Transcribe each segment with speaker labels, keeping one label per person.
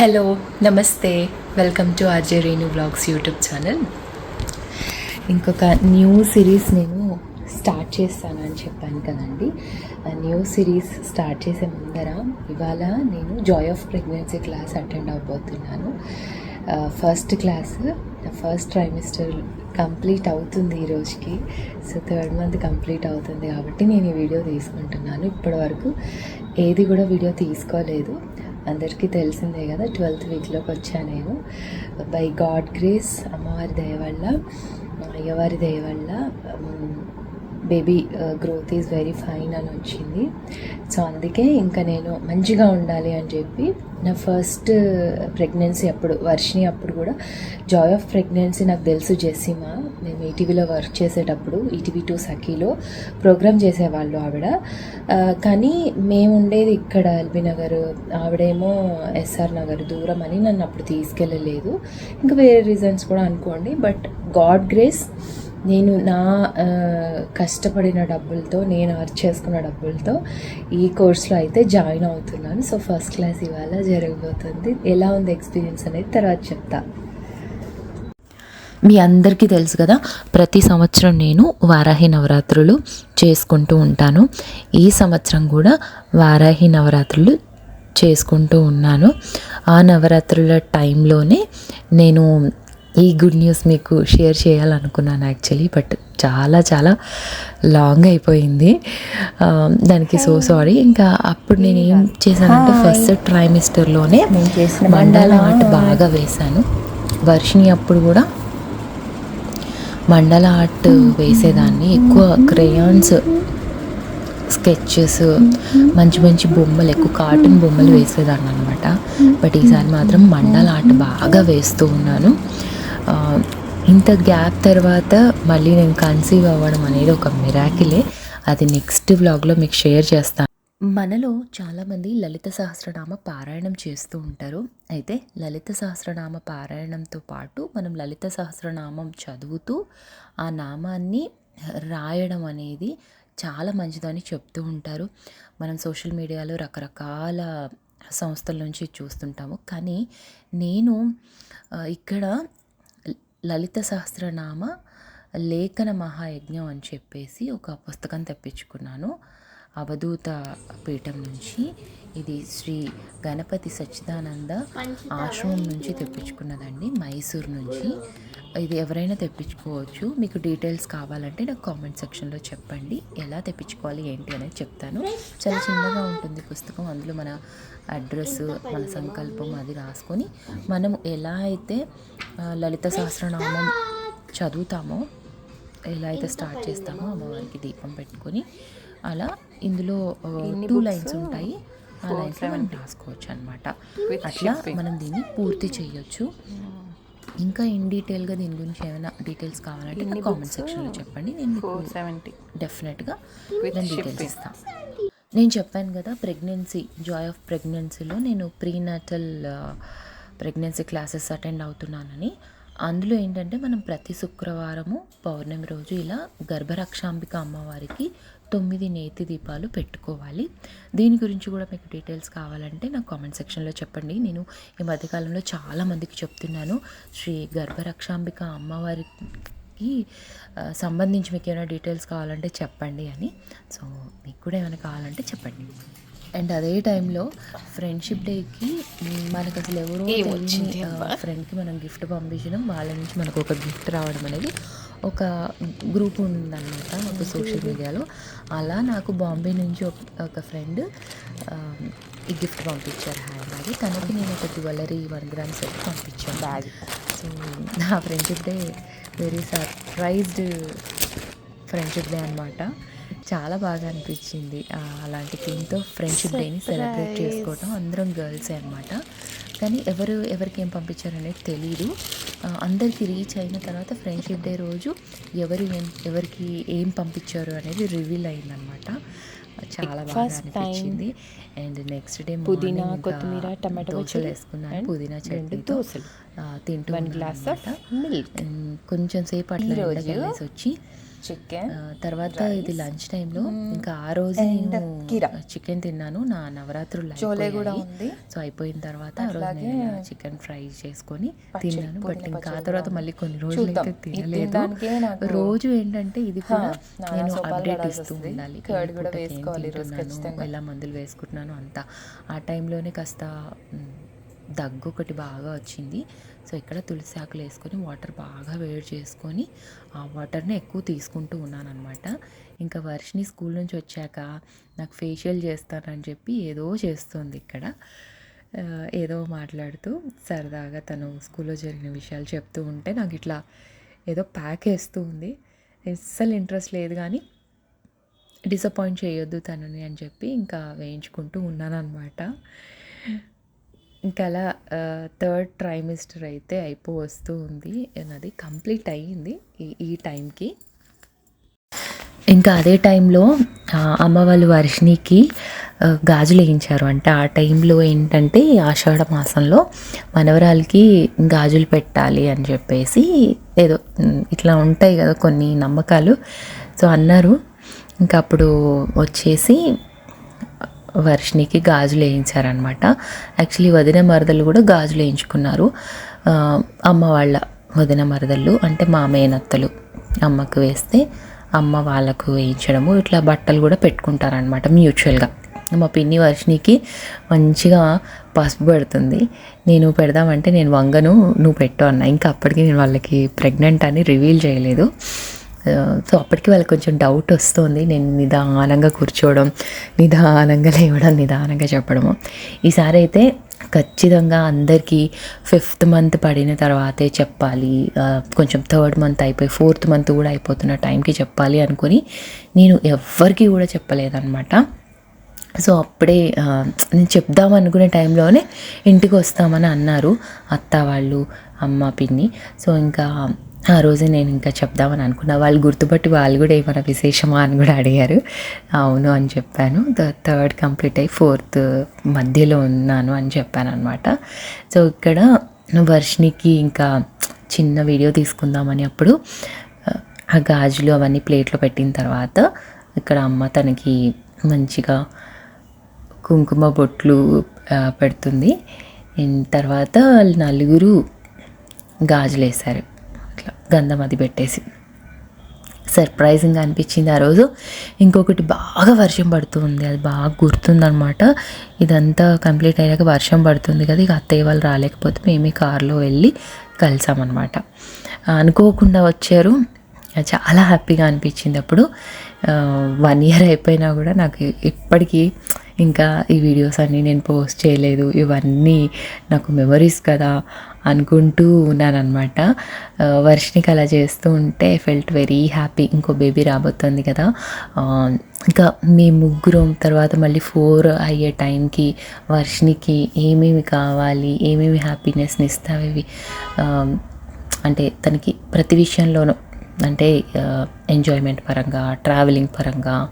Speaker 1: Hello namaste. Welcome to RJ Renu vlogs YouTube channel ఇంకొక new series నేను start చేస్తాను అని చెప్పాను కదండి. ఆ న్యూ సిరీస్ స్టార్ట్ చేసే ముందర ఇవాళ నేను joy of pregnancy class attend అవబోతున్నాను. First class first trimester complete అవుతుంది ఈ రోజుకి. సో థర్డ్ మంత్ కంప్లీట్ అవుతుంది కాబట్టి నేను ఈ వీడియో తీసుకుంటున్నాను. ఇప్పటి వరకు ఏది కూడా వీడియో తీసుకోలేదు. అందరికీ తెలిసిందే కదా ట్వెల్త్ వీక్లోకి వచ్చాను నేను. బై గాడ్ గ్రేస్ అమ్మవారి దయ వల్ల అయ్యవారి దయ వల్ల baby growth is very fine అని వచ్చింది. సో అందుకే ఇంకా నేను మంచిగా ఉండాలి అని చెప్పి నా ఫస్ట్ ప్రెగ్నెన్సీ uh, అప్పుడు వర్షిని అప్పుడు కూడా జాయ్ ఆఫ్ ప్రెగ్నెన్సీ నాకు తెలుసు జెస్సిమా. మేము ఈటీవీలో వర్క్ చేసేటప్పుడు ఈటీవీ టూ సఖీలో ప్రోగ్రామ్ చేసేవాళ్ళు ఆవిడ. Uh, కానీ మేము ఉండేది ఇక్కడ ఎల్బీ నగర్ ఆవిడేమో ఎస్ఆర్ నగర్ దూరం అని నన్ను అప్పుడు తీసుకెళ్ళలేదు. ఇంకా వేరే రీజన్స్ కూడా అనుకోండి బట్ గాడ్ గ్రేస్ నేను నా కష్టపడిన డబ్బులతో నేను అర్చ్ చేసుకున్న డబ్బులతో ఈ కోర్స్లో అయితే జాయిన్ అవుతున్నాను. సో ఫస్ట్ క్లాస్ ఇవాళ జరగబోతుంది. ఎలా ఉంది ఎక్స్పీరియన్స్ అనేది తర్వాత చెప్తా.
Speaker 2: మీ అందరికీ తెలుసు కదా ప్రతి సంవత్సరం నేను వారాహి నవరాత్రులు చేసుకుంటూ ఉంటాను. ఈ సంవత్సరం కూడా వారాహి నవరాత్రులు చేసుకుంటూ ఉన్నాను. ఆ నవరాత్రుల టైంలోనే నేను ఈ గుడ్ న్యూస్ మీకు షేర్ చేయాలనుకున్నాను యాక్చువల్లీ బట్ చాలా చాలా లాంగ్ అయిపోయింది. ఆ, దానికి సో సారీ ఇంకా అప్పుడు నేను ఏం చేశానంటే ఫస్ట్ ట్రైమిస్టర్లోనే మండల ఆర్ట్ బాగా వేశాను. వర్షిని అప్పుడు కూడా మండల ఆర్ట్ వేసేదాన్ని. ఎక్కువ క్రేయాన్స్ స్కెచెస్ మంచి మంచి బొమ్మలు ఎక్కువ కార్టూన్ బొమ్మలు వేసేదాన్ని అనమాట బట్ ఈసారి మాత్రం మండల ఆర్ట్ బాగా వేస్తూ ఉన్నాను. ఇంత గ్యాప్ తర్వాత మళ్ళీ నేను కన్సీవ్ అవ్వడం అనేది ఒక మిరాకిలే అది నెక్స్ట్ వ్లాగ్లో మీకు షేర్ చేస్తాను మనలో చాలామంది లలిత సహస్రనామ పారాయణం చేస్తూ ఉంటారు. అయితే లలిత సహస్రనామ పారాయణంతో పాటు మనం లలిత సహస్రనామం చదువుతూ ఆ నామాన్ని రాయడం అనేది చాలా మంచిదని చెప్తూ ఉంటారు. మనం సోషల్ మీడియాలో రకరకాల సంస్థల నుంచి చూస్తుంటాము. కానీ నేను ఇక్కడ లలిత సహస్రనామ లేఖన మహాయజ్ఞం అని చెప్పేసి ఒక పుస్తకం తెప్పించుకున్నాను. అవధూత పీఠం నుంచి ఇది శ్రీ గణపతి సచ్చిదానంద ఆశ్రమం నుంచి తెప్పించుకున్నదండి. మైసూర్ నుంచి. ఇది ఎవరైనా తెప్పించుకోవచ్చు. మీకు డీటెయిల్స్ కావాలంటే నాకు కామెంట్ సెక్షన్లో చెప్పండి. ఎలా తెప్పించుకోవాలి ఏంటి అనేది చెప్తాను. చాలా చిన్నగా ఉంటుంది పుస్తకం. అందులో మన అడ్రస్ మన సంకల్పం అది రాసుకొని మనం ఎలా అయితే లలిత సహస్రనామం చదువుతామో ఎలా అయితే స్టార్ట్ చేస్తామో అమ్మవారికి దీపం పెట్టుకొని అలా ఇందులో టూ లైన్స్ ఉంటాయి. ఆ లైన్స్ మనం రాసుకోవచ్చు అనమాట అట్లా మనం దీన్ని పూర్తి చేయొచ్చు. ఇంకా ఇన్ డీటెయిల్గా దీని గురించి ఏమైనా డీటెయిల్స్ కావాలంటే నాకు కామెంట్ సెక్షన్లో చెప్పండి. నేను
Speaker 3: సెవెంటీ
Speaker 2: డెఫినెట్గా దాని డీటెయిల్స్ ఇస్తాను నేను చెప్పాను కదా ప్రెగ్నెన్సీ జాయ్ ఆఫ్ ప్రెగ్నెన్సీలో నేను ప్రీనాటల్ ప్రెగ్నెన్సీ క్లాసెస్ అటెండ్ అవుతున్నానని. అందులో ఏంటంటే మనం ప్రతి శుక్రవారము పౌర్ణమి రోజు ఇలా గర్భరక్షాంబిక అమ్మవారికి తొమ్మిది నేతి దీపాలు పెట్టుకోవాలి. దీని గురించి కూడా మీకు డీటెయిల్స్ కావాలంటే నాకు కామెంట్ సెక్షన్లో చెప్పండి. నేను ఈ మధ్యకాలంలో చాలా మందికి చెప్తున్నాను శ్రీ గర్భరక్షాంబిక అమ్మవారికి సంబంధించి మీకు ఏమైనా డీటెయిల్స్ కావాలంటే చెప్పండి అని. సో మీకు కూడా ఏమైనా కావాలంటే చెప్పండి. అండ్ అదే టైంలో ఫ్రెండ్షిప్ డేకి మనకు అసలు ఎవరో తెలియని ఫ్రెండ్కి మనం గిఫ్ట్ పంపించడం వాళ్ళ నుంచి మనకు ఒక గిఫ్ట్ రావడం అనేది ఒక గ్రూప్ ఉందన్నమాట మాకు సోషల్ మీడియాలో. అలా నాకు బాంబే నుంచి ఒక ఫ్రెండ్ ఈ గిఫ్ట్ పంపించారు హ్యాండ్ బ్యాగ్. తనకి నేను ఒక జ్యువెలరీ వన్ గ్రామ్ సెట్ పంపించాను. బ్యాగ్. సో నా friendship day very surprised friendship day అనమాట చాలా బాగా అనిపించింది. అలాంటి థీమ్తో ఫ్రెండ్షిప్ డేని సెలబ్రేట్ చేసుకోవటం. అందరం గర్ల్సే అనమాట కానీ ఎవరు ఎవరికి ఏం పంపించారనేది తెలీదు. అందరికీ రీచ్ అయిన తర్వాత ఫ్రెండ్షిప్ డే రోజు ఎవరు ఏం ఎవరికి ఏం పంపించారు అనేది రివీల్ అయిందనమాట చాలా బాగా అనిపించింది. అండ్ నెక్స్ట్ డే
Speaker 1: పుదీనా, కొత్తిమీర, టమాటో
Speaker 2: దోశలు వేసుకున్నాను. పుదీనా
Speaker 1: దోసలు.
Speaker 2: ఆ, తింటూ
Speaker 1: గ్లాస్
Speaker 2: కొంచెం సేపు అట్లా వచ్చి
Speaker 1: చికెన్
Speaker 2: తర్వాత ఇది లంచ్ టైంలో ఇంకా ఆ రోజు నేను. చికెన్ తిన్నాను నా నవరాత్రులు
Speaker 1: చోలే కూడా. ఉంది.
Speaker 2: సో అయిపోయిన తర్వాత ఆ రోజు నేను చికెన్ ఫ్రై చేసుకొని తిన్నాను బట్ ఇంకా ఆ తర్వాత మళ్ళీ కొన్ని. రోజులు. అయితే తినలేదు రోజు ఏంటంటే ఇది కూడా
Speaker 1: నానా
Speaker 2: అప్డేట్ ఇస్తూ. ఉండాలి. ఎలా మందులు వేసుకుంటున్నాను అంతా ఆ టైంలోనే కాస్త దగ్గు ఒకటి బాగా వచ్చింది. సో ఇక్కడ తులసి ఆకులు వేసుకొని వాటర్ బాగా వేడి చేసుకొని ఆ వాటర్ని ఎక్కువ తీసుకుంటూ ఉన్నానమాట ఇంకా వర్షిని స్కూల్ నుంచి వచ్చాక నాకు ఫేషియల్ చేస్తానని చెప్పి ఏదో చేస్తుంది ఇక్కడ. ఏదో మాట్లాడుతూ సరదాగా తను స్కూల్లో జరిగిన విషయాలు చెప్తూ ఉంటే నాకు ఇట్లా ఏదో ప్యాక్ వేస్తూ ఉంది. అస్సలు ఇంట్రెస్ట్ లేదు కానీ డిసప్పాయింట్ చేయొద్దు తనని అని చెప్పి ఇంకా వేయించుకుంటూ ఉన్నాను అనమాట ఇంకా అలా థర్డ్ ట్రైమిస్టర్ అయితే అయిపో వస్తూ ఉంది. నాది కంప్లీట్ అయ్యింది ఈ ఈ టైంకి. ఇంకా అదే టైంలో అమ్మ వాళ్ళు వర్షినికి గాజులు వేయించారు అంటే ఆ టైంలో ఏంటంటే ఆషాఢ మాసంలో మనవరాలకి గాజులు పెట్టాలి అని చెప్పేసి ఏదో ఇట్లా ఉంటాయి కదా కొన్ని నమ్మకాలు. సో అన్నారు. ఇంకా అప్పుడు వచ్చేసి వర్షినికి గాజులు వేయించారనమాట యాక్చువల్లీ వదిన మరదలు కూడా గాజులు వేయించుకున్నారు. అమ్మ వాళ్ళ వదిన మరదళ్ళు అంటే మా మేనత్తలు అమ్మకు వేస్తే అమ్మ వాళ్ళకు వేయించడము ఇట్లా బట్టలు కూడా పెట్టుకుంటారనమాట మ్యూచువల్గా. మా పిన్ని వర్షినికి మంచిగా పసుపు పెడుతుంది. నేను పెడదామంటే నేను వంగను నువ్వు పెట్టు అన్న. ఇంకా అప్పటికి నేను వాళ్ళకి ప్రెగ్నెంట్ అని రివీల్ చేయలేదు. సో అప్పటికి వాళ్ళకి కొంచెం డౌట్ వస్తుంది. నేను నిదానంగా కూర్చోవడం నిదానంగా లేవడం నిదానంగా చెప్పడము. ఈసారి అయితే ఖచ్చితంగా అందరికీ ఫిఫ్త్ మంత్ పడిన తర్వాతే చెప్పాలి. కొంచెం థర్డ్ మంత్ అయిపోయి ఫోర్త్ మంత్ కూడా అయిపోతున్న టైంకి చెప్పాలి అనుకుని నేను ఎవ్వరికీ కూడా చెప్పలేదన్నమాట. సో అప్పుడే నేను చెప్దాం అనుకునే టైంలోనే ఇంటికి వస్తామని అన్నారు అత్త వాళ్ళు అమ్మ పిన్ని. సో ఇంకా ఆ రోజు నేను ఇంకా చెప్దామని అనుకున్నా. వాళ్ళు గుర్తుపట్టి వాళ్ళు కూడా ఏమైనా విశేషమా అని కూడా అడిగారు. అవును అని చెప్పాను. థర్డ్ కంప్లీట్ అయ్యి ఫోర్త్ మధ్యలో ఉన్నాను అని చెప్పాను అనమాట సో ఇక్కడ వర్షినికి ఇంకా చిన్న వీడియో తీసుకుందామని అప్పుడు ఆ, గాజులు అవన్నీ ప్లేట్లో పెట్టిన తర్వాత ఇక్కడ అమ్మ తనకి మంచిగా కుంకుమ బొట్లు పెడుతుంది. తర్వాత వాళ్ళు నలుగురు గాజులు వేశారు గంధం అది పెట్టేసి. సర్ప్రైజింగ్గా అనిపించింది ఆ రోజు. ఇంకొకటి బాగా వర్షం పడుతుంది అది బాగా గుర్తుందనమాట ఇదంతా కంప్లీట్ అయ్యాక వర్షం పడుతుంది కదా ఇక అత్తయ్య వాళ్ళు రాలేకపోతే మేమే కార్లో వెళ్ళి కలిసామన్నమాట. అనుకోకుండా వచ్చారు. చాలా హ్యాపీగా అనిపించింది అప్పుడు. వన్ ఇయర్ అయిపోయినా కూడా నాకు ఇప్పటికీ ఇంకా ఈ వీడియోస్ అన్నీ నేను పోస్ట్ చేయలేదు. ఇవన్నీ నాకు మెమరీస్ కదా. అనుకుంటూ ఉన్నానన్నమాట. ఆ, వర్షినికి అలా చేస్తూ ఉంటే ఫెల్ట్ వెరీ హ్యాపీ ఇంకో బేబీ రాబోతుంది కదా. ఇంకా మీ ముగ్గురం తర్వాత మళ్ళీ ఫోర్ అయ్యే టైంకి వర్షినికి ఏమేమి కావాలి ఏమేమి హ్యాపీనెస్ని ఇస్తావి అంటే తనకి ప్రతి విషయంలోనూ అంటే ఎంజాయ్మెంట్ పరంగా ట్రావెలింగ్ పరంగా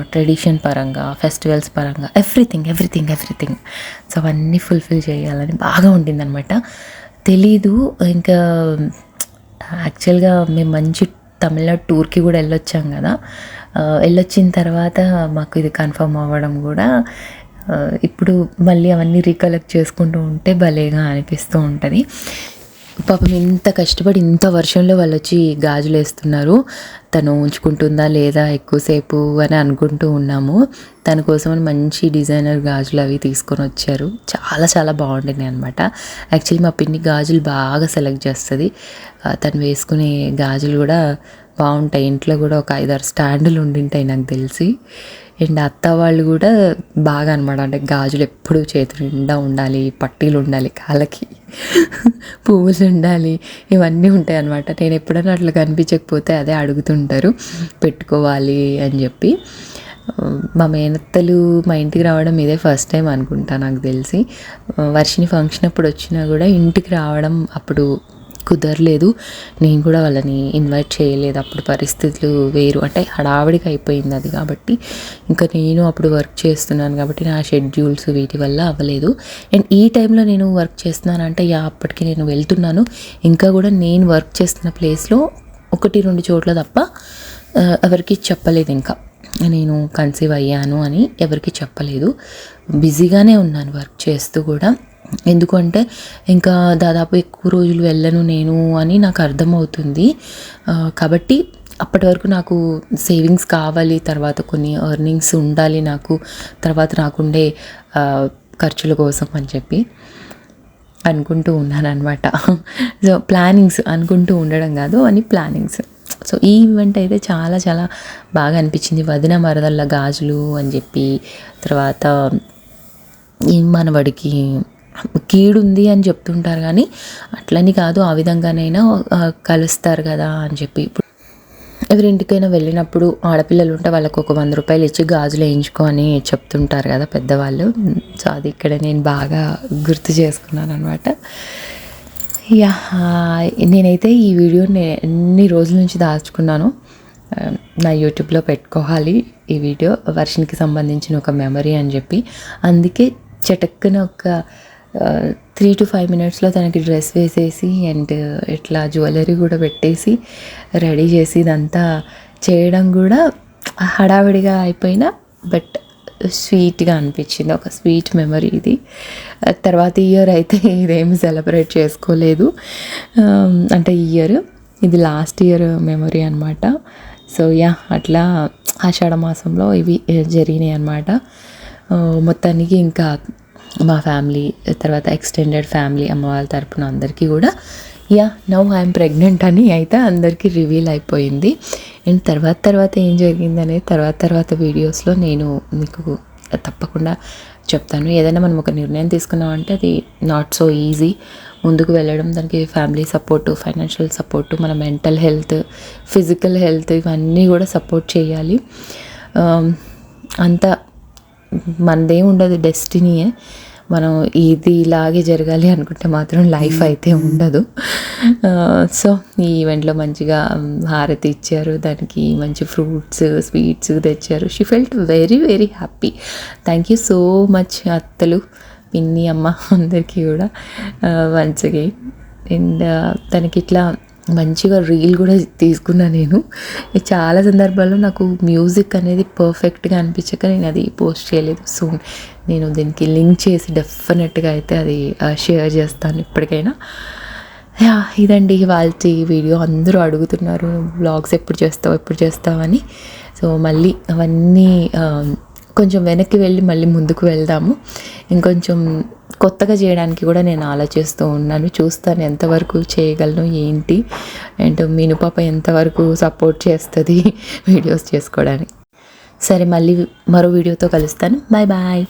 Speaker 2: ట్రెడిషన్ పరంగా ఫెస్టివల్స్ పరంగా ఎవ్రీథింగ్ ఎవ్రీథింగ్ ఎవ్రీథింగ్ సో అవన్నీ ఫుల్ఫిల్ చేయాలని బాగా ఉండిందనమాట తెలీదు ఇంకా యాక్చువల్గా మేము మంచి తమిళనాడు టూర్కి కూడా వెళ్ళొచ్చాం కదా. వెళ్ళొచ్చిన తర్వాత మాకు ఇది కన్ఫర్మ్ అవ్వడం కూడా ఇప్పుడు మళ్ళీ అవన్నీ రీకలెక్ట్ చేసుకుంటూ ఉంటే భలేగా అనిపిస్తూ ఉంటుంది. పాపం ఇంత కష్టపడి ఇంత వర్షంలో వాళ్ళు వచ్చి గాజులు వేస్తున్నారు. తను ఉంచుకుంటుందా లేదా ఎక్కువసేపు అని అనుకుంటూ ఉన్నాము. తన కోసం మంచి డిజైనర్ గాజులు అవి తీసుకొని వచ్చారు. చాలా చాలా బాగుండినాయి అనమాట యాక్చువల్లీ మా పిన్ని గాజులు బాగా సెలెక్ట్ చేస్తుంది. తను వేసుకునే గాజులు కూడా బాగుంటాయి. ఇంట్లో కూడా ఒక ఐదారు స్టాండులు ఉండింటాయి నాకు తెలిసి. అండ్ అత్త వాళ్ళు కూడా బాగా అనమాట. అంటే గాజులు ఎప్పుడు చేతులు నిండా ఉండాలి పట్టీలు ఉండాలి కాళ్ళకి పువ్వులు ఉండాలి ఇవన్నీ ఉంటాయి అనమాట. నేను ఎప్పుడైనా అట్లా కనిపించకపోతే అదే అడుగుతుంటారు పెట్టుకోవాలి అని చెప్పి. మా మేనత్తలు మా ఇంటికి రావడం ఇదే ఫస్ట్ టైం అనుకుంటా నాకు తెలిసి. వర్షిని ఫంక్షన్ అప్పుడు వచ్చినా కూడా ఇంటికి రావడం అప్పుడు కుదరలేదు. నేను కూడా వాళ్ళని ఇన్వైట్ చేయలేదు. అప్పుడు పరిస్థితులు వేరు. అంటే హడావిడిగా అయిపోయింది అది కాబట్టి. ఇంకా నేను అప్పుడు వర్క్ చేస్తున్నాను కాబట్టి నా షెడ్యూల్స్ వీటి వల్ల అవ్వలేదు. అండ్ ఈ టైంలో నేను వర్క్ చేస్తున్నానంటే యా అప్పటికి నేను వెళ్తున్నాను. ఇంకా కూడా నేను వర్క్ చేస్తున్న ప్లేస్లో ఒకటి రెండు చోట్ల తప్ప ఎవరికి చెప్పలేదు ఇంకా. నేను కన్సీవ్ అయ్యాను అని ఎవరికి చెప్పలేదు. బిజీగానే ఉన్నాను వర్క్ చేస్తూ కూడా. ఎందుకంటే ఇంకా దాదాపు ఎక్కువ రోజులు వెళ్ళను నేను అని నాకు అర్థమవుతుంది. కాబట్టి అప్పటి వరకు నాకు సేవింగ్స్ కావాలి తర్వాత కొన్ని ఎర్నింగ్స్ ఉండాలి నాకు తర్వాత నాకుండే ఖర్చుల కోసం అని చెప్పి అనుకుంటూ ఉన్నాను అనమాట సో ప్లానింగ్స్ అనుకుంటూ ఉండడం కాదు అని ప్లానింగ్స్. సో ఈ ఈవెంట్ అయితే చాలా చాలా బాగా అనిపించింది. వదిన మరదళ్ళ గాజులు అని చెప్పి తర్వాత ఈ మనవడికి కీడుంది అని చెప్తుంటారు కానీ అట్లని కాదు ఆ విధంగానైనా కలుస్తారు కదా అని చెప్పి. ఇప్పుడు ఎవరింటికైనా వెళ్ళినప్పుడు ఆడపిల్లలు ఉంటే వాళ్ళకు ఒక వంద రూపాయలు ఇచ్చి గాజులు వేయించుకో అని చెప్తుంటారు కదా పెద్దవాళ్ళు. సో అది ఇక్కడ నేను బాగా గుర్తు చేసుకున్నాను అనమాట యా నేనైతే ఈ వీడియోని ఎన్ని రోజుల నుంచి దాచుకున్నాను నా యూట్యూబ్లో పెట్టుకోవాలి ఈ వీడియో. వర్షన్కి సంబంధించిన ఒక మెమరీ అని చెప్పి. అందుకే చటక్కున ఒక త్రీ టు ఫైవ్ మినిట్స్లో తనకి డ్రెస్ వేసేసి అండ్ ఇట్లా జ్యువెలరీ కూడా పెట్టేసి రెడీ చేసి ఇదంతా చేయడం కూడా హడావిడిగా అయిపోయినా బట్ స్వీట్గా అనిపించింది. ఒక స్వీట్ మెమరీ ఇది. తర్వాత ఇయర్ అయితే ఇదేమి సెలబ్రేట్ చేసుకోలేదు. అంటే ఇయర్ ఇది లాస్ట్ ఇయర్ మెమరీ అనమాట సో యా అట్లా ఆషాఢ మాసంలో ఇవి జరిగినాయి అనమాట మొత్తానికి ఇంకా మా ఫ్యామిలీ తర్వాత ఎక్స్టెండెడ్ ఫ్యామిలీ అమ్మ వాళ్ళ తరపున అందరికీ కూడా. యా నవ్ ఐఎమ్ ప్రెగ్నెంట్ అని అయితే అందరికీ రివీల్ అయిపోయింది. అండ్ తర్వాత తర్వాత ఏం జరిగింది అనేది తర్వాత తర్వాత వీడియోస్లో నేను మీకు తప్పకుండా చెప్తాను. ఏదైనా మనం ఒక నిర్ణయం తీసుకున్నామంటే అది నాట్ సో ఈజీ ముందుకు వెళ్ళడం దానికి ఫ్యామిలీ సపోర్టు ఫైనాన్షియల్ సపోర్టు మన మెంటల్ హెల్త్ ఫిజికల్ హెల్త్ ఇవన్నీ కూడా సపోర్ట్ చేయాలి. Um, అంత మనదే ఉండదు డెస్టినీయే మనం ఇది ఇలాగే జరగాలి అనుకుంటే మాత్రం లైఫ్ అయితే ఉండదు. సో ఈ ఈవెంట్లో మంచిగా హారతి ఇచ్చారు. దానికి మంచి ఫ్రూట్స్ స్వీట్స్ తెచ్చారు. She felt very very happy thank you so much అత్తలు పిన్ని అమ్మ అందరికీ కూడా. వన్స్ అగైన్ అండ్ తనకి ఇట్లా మంచిగా రీల్ కూడా తీసుకున్నా నేను. చాలా సందర్భాల్లో నాకు మ్యూజిక్ అనేది పర్ఫెక్ట్గా అనిపించక నేను అది పోస్ట్ చేయలేదు. సో నేను దీనికి లింక్ చేసి డెఫినెట్గా అయితే అది షేర్ చేస్తాను ఇప్పటికైనా. యా ఇదండి వాళ్ళ వీడియో. అందరూ అడుగుతున్నారు బ్లాగ్స్ ఎప్పుడు చేస్తావు ఎప్పుడు చేస్తావు అని. సో మళ్ళీ అవన్నీ కొంచెం వెనక్కి వెళ్ళి మళ్ళీ ముందుకు వెళ్దాము. ఇంకొంచెం కొత్తగా చేయడానికి కూడా నేను ఆలోచిస్తూ ఉన్నాను. చూస్తాను ఎంతవరకు చేయగలను ఏంటి అండ్ మీను పాప ఎంతవరకు సపోర్ట్ చేస్తుంది వీడియోస్ చేసుకోవడానికి. సరే మళ్ళీ మరో వీడియోతో కలుస్తాను. Bye bye.